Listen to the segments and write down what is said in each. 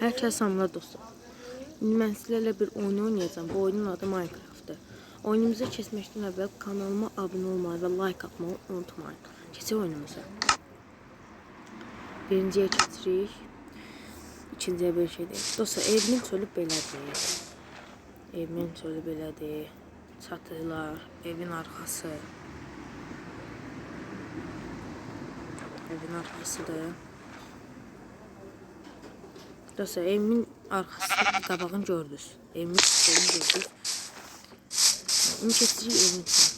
Herkes samla dostlar. İndi mən sizlərlə bir oyun oynayacağım. Bu oyunun adı Minecraft'dır. Oyunumuza keçməzdən əvvəl kanalıma abunə olmayı və like atmayı unutmayın. Keçək oyunumuza. Birinciyə keçirik. İkinciyə bir şey deyil. Dostlar, evimin çölü belədir. Evimin çölü belədir. Çatılar, evin arxası. Evin arxasıdır. Dostlar, evimin arxası qabağını gördünüz. Evimin çölünü gördünüz. İndi keçirik evin içine.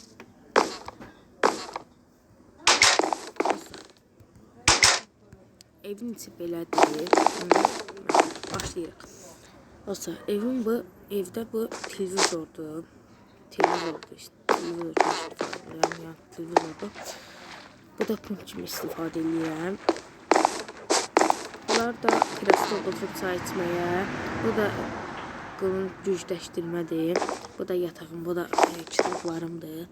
Evin içi belədir. Başlayırıq. Dostlar, evim bu, evdə bu televizordur. Televizordur işte. Televizor, yani, yani televizordur. Bu da punkt kimi istifadə edirəm. Bunlar da krestoda oturub çay içməyə. Bu da qılın gücləşdirmədir. Bu da yatağım, bu da e, kitablarımdır.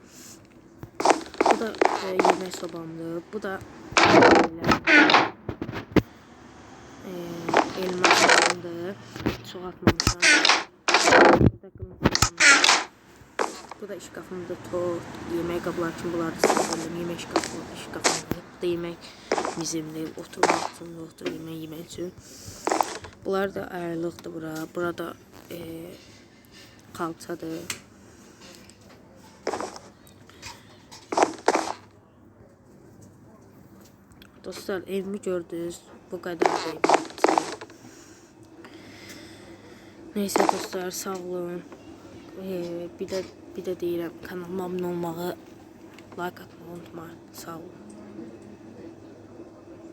Bu da e, yemək sobamdır. Bu da belə, e, elma sobamdır. Çox atmamışam. Bu da qılın sobamdır. Bu da şkafımda tort, yemek qabları kimi bunları da saxlayıram. Yemək şkafı, şkafımda. Bu da yemək mizimdir. Oturmaq üçün, yoxdur yemək yemək üçün. Bunlar da ayrılıqdır bura. Burada e, xalçadır. Dostlar evimi gördünüz. Bu kadar da evim. Neyse dostlar sağ olun. Ee, bir de bir de deyirəm kanalıma abunə olmağı, like atmağı unutmayın. Sağ olun.